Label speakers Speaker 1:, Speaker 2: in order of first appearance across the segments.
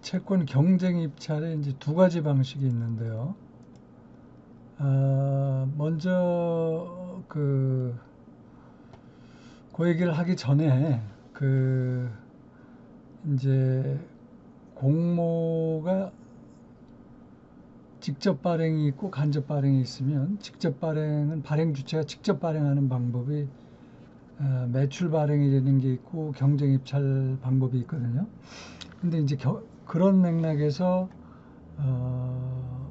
Speaker 1: 채권 경쟁 입찰에 이제 두 가지 방식이 있는데요. 아, 먼저 그, 그 얘기를 하기 전에 그 이제 공모가 직접 발행이 있고 간접 발행이 있으면 직접 발행은 발행 주체가 직접 발행하는 방법이 어, 매출 발행이 되는 게 있고 경쟁 입찰 방법이 있거든요. 근데 이제 겨, 그런 맥락에서 어,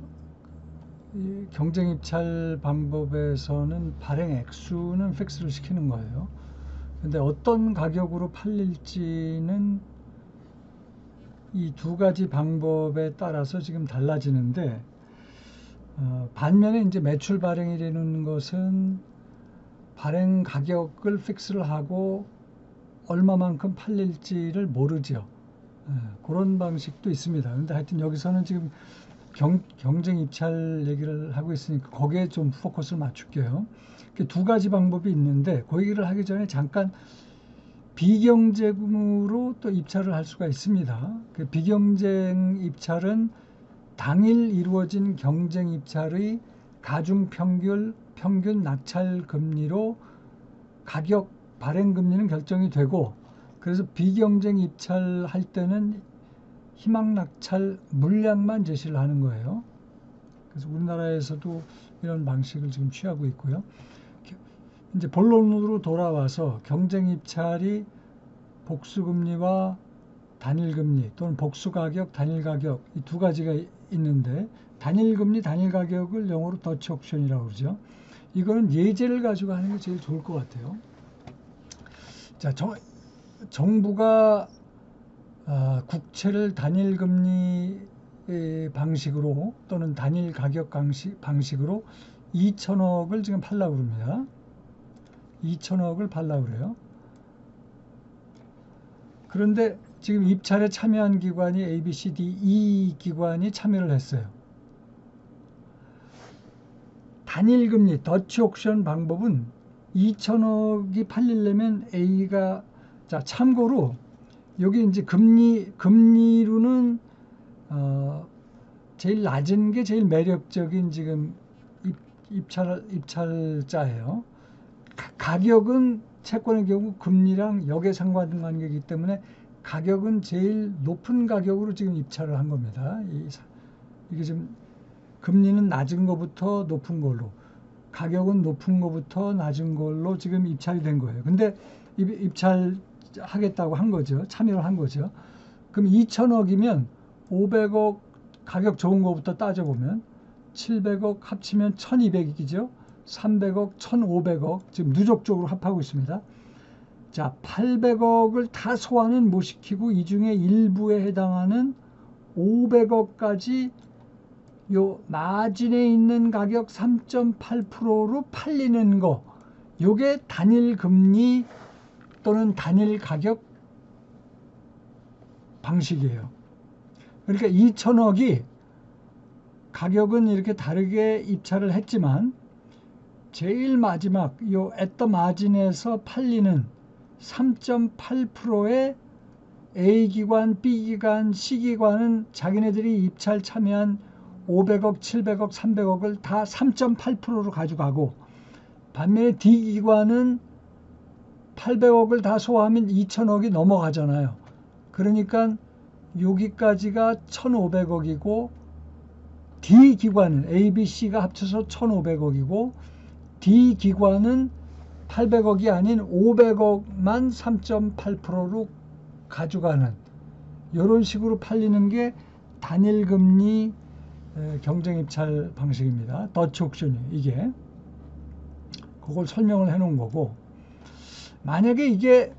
Speaker 1: 이 경쟁 입찰 방법에서는 발행 액수는 픽스를 시키는 거예요. 근데 어떤 가격으로 팔릴지는 이 두 가지 방법에 따라서 지금 달라지는데 어, 반면에 이제 매출 발행이 되는 것은 발행 가격을 픽스를 하고 얼마만큼 팔릴지를 모르죠. 예, 그런 방식도 있습니다. 근데 하여튼 여기서는 지금 경, 경쟁 입찰 얘기를 하고 있으니까 거기에 좀 포커스를 맞출게요. 두 가지 방법이 있는데 그 얘기를 하기 전에 잠깐 비경쟁으로 또 입찰을 할 수가 있습니다. 그 비경쟁 입찰은 당일 이루어진 경쟁 입찰의 가중 평균 평균 낙찰 금리로 가격 발행 금리는 결정이 되고 그래서 비경쟁 입찰할 때는 희망 낙찰 물량만 제시를 하는 거예요. 그래서 우리나라에서도 이런 방식을 지금 취하고 있고요. 이제 본론으로 돌아와서 경쟁 입찰이 복수금리와 단일금리 또는 복수가격, 단일가격 이 두 가지가 있는데 단일금리, 단일가격을 영어로 더치 옵션이라고 그러죠. 이거는 예제를 가지고 하는 게 제일 좋을 것 같아요. 자, 정, 정부가 아, 국채를 단일 금리 방식으로 또는 단일 가격 방식, 방식으로 2천억을 지금 팔라고 그럽니다. 2천억을 팔라고 그래요. 그런데 지금 입찰에 참여한 기관이 A, B, C, D, E 기관이 참여를 했어요. 단일금리 더치 옥션 방법은 2천억이 팔리려면 A가 자 참고로 여기 이제 금리 금리로는 어 제일 낮은 게 제일 매력적인 지금 입, 입찰 입찰자예요. 가격은 채권의 경우 금리랑 역의 상관관계이기 때문에 가격은 제일 높은 가격으로 지금 입찰을 한 겁니다. 이게 지금 금리는 낮은 것부터 높은 걸로 가격은 높은 것부터 낮은 걸로 지금 입찰이 된 거예요. 근데 입찰 하겠다고 한 거죠. 참여를 한 거죠. 그럼 2천억이면 500억 가격 좋은 것부터 따져보면 700억 합치면 1200억이죠. 300억, 1500억 지금 누적적으로 합하고 있습니다. 자, 800억을 다 소화는 못 시키고 이 중에 일부에 해당하는 500억까지 요 마진에 있는 가격 3.8%로 팔리는 거. 요게 단일 금리 또는 단일 가격 방식이에요. 그러니까 2천억이 가격은 이렇게 다르게 입찰을 했지만 제일 마지막 요 애터 마진에서 팔리는 3.8%의 A기관, B기관, C기관은 자기네들이 입찰 참여한 500억, 700억, 300억을 다 3.8%로 가져가고 반면에 D기관은 800억을 다 소화하면 2천억이 넘어가잖아요. 그러니까 여기까지가 1,500억이고 D기관은 A, B, C가 합쳐서 1,500억이고 D기관은 800억이 아닌 500억만 3.8%로 가져가는 이런 식으로 팔리는 게 단일 금리 경쟁 입찰 방식입니다. 더치 옥션이 이게 그걸 설명을 해 놓은 거고 만약에 이게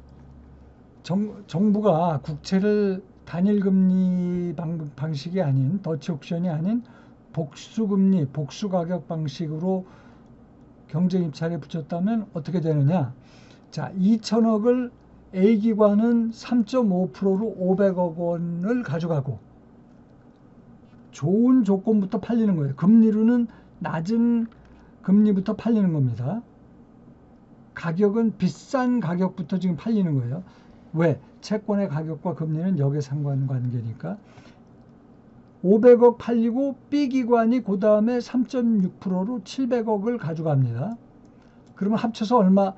Speaker 1: 정, 정부가 국채를 단일금리 방, 방식이 아닌 더치 옥션이 아닌 복수금리 복수가격 방식으로 경쟁 입찰에 붙였다면 어떻게 되느냐? 자, 2천억을 A기관은 3.5%로 500억 원을 가져가고 좋은 조건부터 팔리는 거예요. 금리로는 낮은 금리부터 팔리는 겁니다. 가격은 비싼 가격부터 지금 팔리는 거예요. 왜? 채권의 가격과 금리는 역의 상관관계니까 500억 팔리고 B 기관이 그 다음에 3.6%로 700억을 가져갑니다. 그러면 합쳐서 얼마?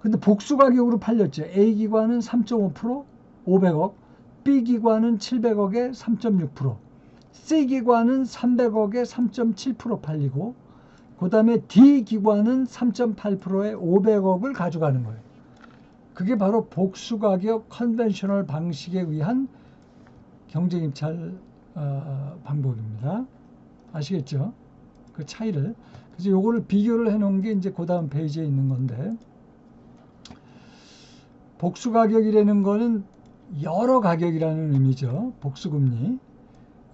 Speaker 1: 근데 복수 가격으로 팔렸죠. A 기관은 3.5% 500억, B 기관은 700억에 3.6%, C 기관은 300억에 3.7% 팔리고, 그 다음에 D 기관은 3.8%에 500억을 가져가는 거예요. 그게 바로 복수 가격 컨벤셔널 방식에 의한 경쟁 입찰 어, 방법입니다. 아시겠죠? 그 차이를. 그래서 요거를 비교를 해 놓은 게 이제 그 다음 페이지에 있는 건데, 복수 가격이라는 거는 여러 가격이라는 의미죠. 복수 금리.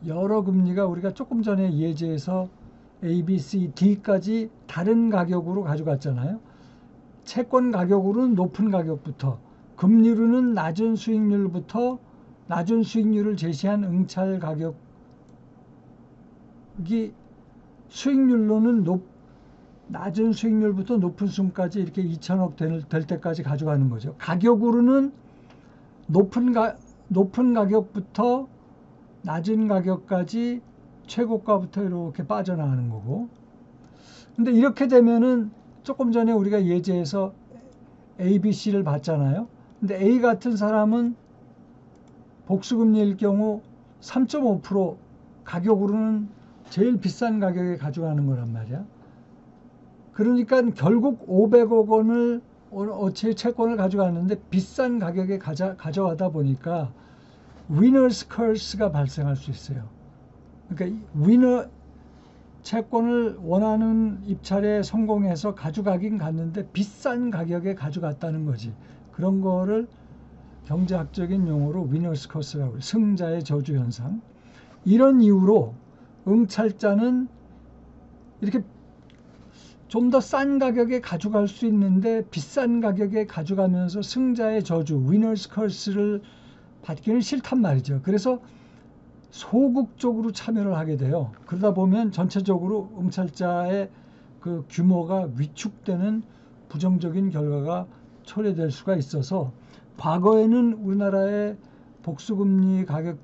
Speaker 1: 여러 금리가 우리가 조금 전에 예제에서 A, B, C, D까지 다른 가격으로 가져갔잖아요. 채권 가격으로는 높은 가격부터, 금리로는 낮은 수익률부터 낮은 수익률을 제시한 응찰 가격이 수익률로는 높, 낮은 수익률부터 높은 수까지 이렇게 2천억 될, 될 때까지 가져가는 거죠. 가격으로는 높은 가, 높은 가격부터 낮은 가격까지 최고가부터 이렇게 빠져나가는 거고. 근데 이렇게 되면은 조금 전에 우리가 예제에서 A, B, C를 봤잖아요. 근데 A 같은 사람은 복수금리일 경우 3.5% 가격으로는 제일 비싼 가격에 가져가는 거란 말이야. 그러니까 결국 500억 원을 어체 채권을 가져갔는데 비싼 가격에 가져, 가져가다 보니까 위너스 커스가 발생할 수 있어요. 그러니까 위너 채권을 원하는 입찰에 성공해서 가져가긴 갔는데 비싼 가격에 가져갔다는 거지. 그런 거를 경제학적인 용어로 위너스 커스라고. 승자의 저주 현상. 이런 이유로 응찰자는 이렇게 좀 더 싼 가격에 가져갈 수 있는데 비싼 가격에 가져가면서 승자의 저주, 위너스 커스를 받기는 싫단 말이죠. 그래서 소극적으로 참여를 하게 돼요. 그러다 보면 전체적으로 응찰자의 그 규모가 위축되는 부정적인 결과가 초래될 수가 있어서 과거에는 우리나라의 복수금리 가격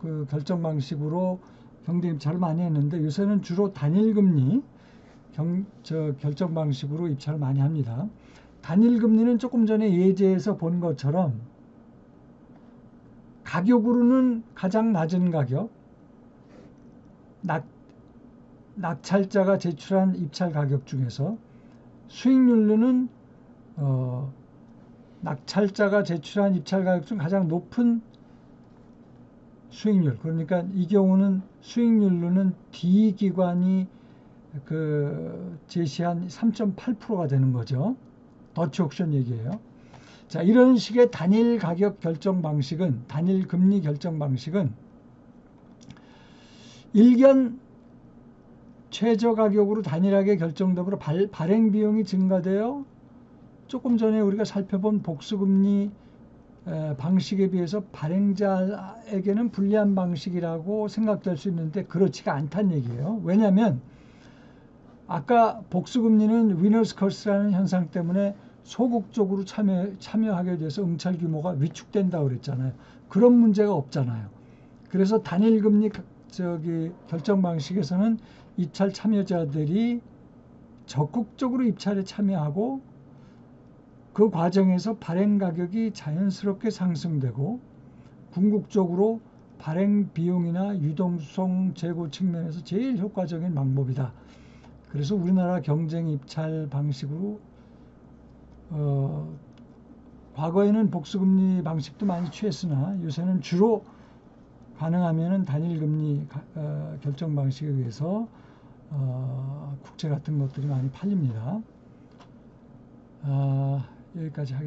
Speaker 1: 그 결정 방식으로 경제 입찰을 많이 했는데 요새는 주로 단일금리 경, 저 결정 방식으로 입찰을 많이 합니다. 단일금리는 조금 전에 예제에서 본 것처럼 가격으로는 가장 낮은 가격, 낙, 낙찰자가 제출한 입찰 가격 중에서 수익률로는 어, 낙찰자가 제출한 입찰 가격 중 가장 높은 수익률. 그러니까 이 경우는 수익률로는 D 기관이 그 제시한 3.8%가 되는 거죠. 더치 옥션 얘기예요. 자, 이런 식의 단일 가격 결정 방식은 단일 금리 결정 방식은 일견 최저 가격으로 단일하게 결정되므로 발, 발행 비용이 증가되어 조금 전에 우리가 살펴본 복수금리 방식에 비해서 발행자에게는 불리한 방식이라고 생각될 수 있는데 그렇지가 않다는 얘기예요. 왜냐하면 아까 복수금리는 위너스 커스라는 현상 때문에 소극적으로 참여, 참여하게 돼서 응찰 규모가 위축된다고 그랬잖아요. 그런 문제가 없잖아요. 그래서 단일금리 저기 결정 방식에서는 입찰 참여자들이 적극적으로 입찰에 참여하고 그 과정에서 발행 가격이 자연스럽게 상승되고 궁극적으로 발행 비용이나 유동성 제고 측면에서 제일 효과적인 방법이다. 그래서 우리나라 경쟁 입찰 방식으로 어, 과거에는 복수금리 방식도 많이 취했으나 요새는 주로 가능하면은 단일금리 어, 결정 방식에 의해서 어, 국채 같은 것들이 많이 팔립니다. 아, 여기까지 하겠습니다.